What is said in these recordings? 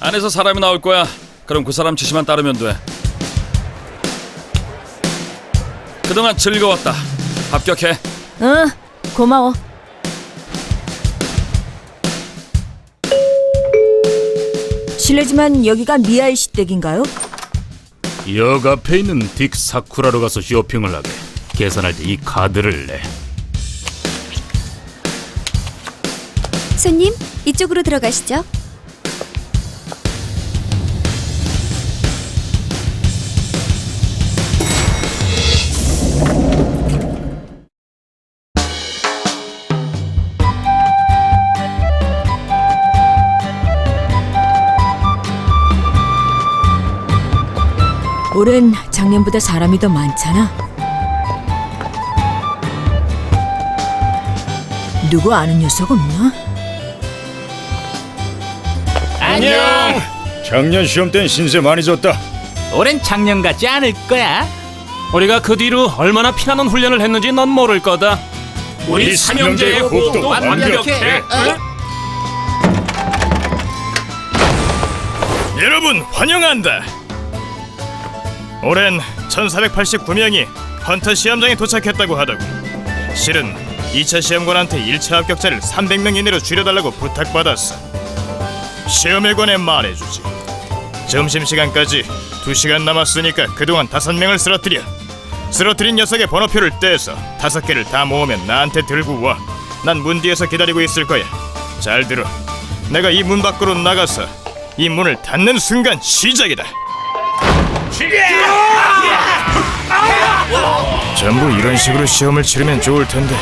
안에서 사람이 나올 거야. 그럼 그 사람 지시만 따르면 돼. 그동안 즐거웠다. 합격해. 응, 고마워. 실례지만 여기가 미아의 시댁인가요? 역 앞에 있는 딕 사쿠라로 가서 쇼핑을 하게. 계산할 때 이 카드를 내. 손님, 이쪽으로 들어가시죠. 올해는 작년보다 사람이 더 많잖아. 누구 아는 녀석 없나? 안녕. 작년 시험 땐 신세 많이 졌다. 올해는 작년 같지 않을 거야. 우리가 그 뒤로 얼마나 피나는 훈련을 했는지 넌 모를 거다. 우리 삼형제의 호흡도 완벽해. 여러분 환영한다. 올해는 1489명이 헌터 시험장에 도착했다고 하더군. 실은 2차 시험관한테 1차 합격자를 300명 이내로 줄여달라고 부탁받았어. 시험에 관해 말해주지. 점심시간까지 2시간 남았으니까 그동안 5명을 쓰러뜨려. 쓰러뜨린 녀석의 번호표를 떼서 다섯 개를 다 모으면 나한테 들고 와. 난 문 뒤에서 기다리고 있을 거야. 잘 들어. 내가 이 문 밖으로 나가서 이 문을 닫는 순간 시작이다. 전부 이런 식으로 시험을 치르면 좋을 텐데.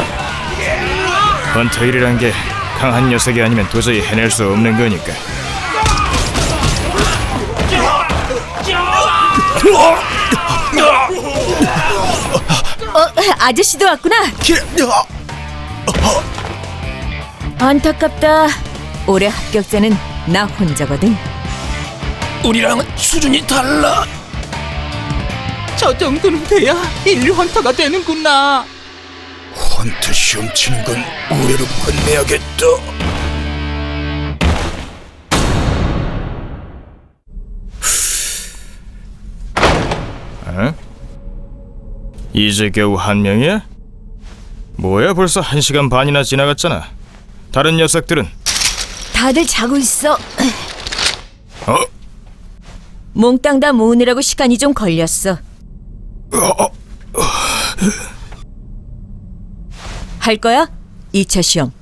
헌터일이란 게 강한 녀석이 아니면 도저히 해낼 수 없는 거니까. 어, 아저씨도 왔구나. 안타깝다. 올해 합격자는 나 혼자거든. 우리랑은 수준이 달라. 저 정도는 돼야 인류 헌터가 되는구나. 헌터 시험 치는 건 의뢰로 끝내야겠다. 어? 이제 겨우 한 명이야? 뭐야 벌써 한 시간 반이나 지나갔잖아. 다른 녀석들은 다들 자고 있어. 어? 몽땅 다 모으느라고 시간이 좀 걸렸어. 할 거야? 2차 시험.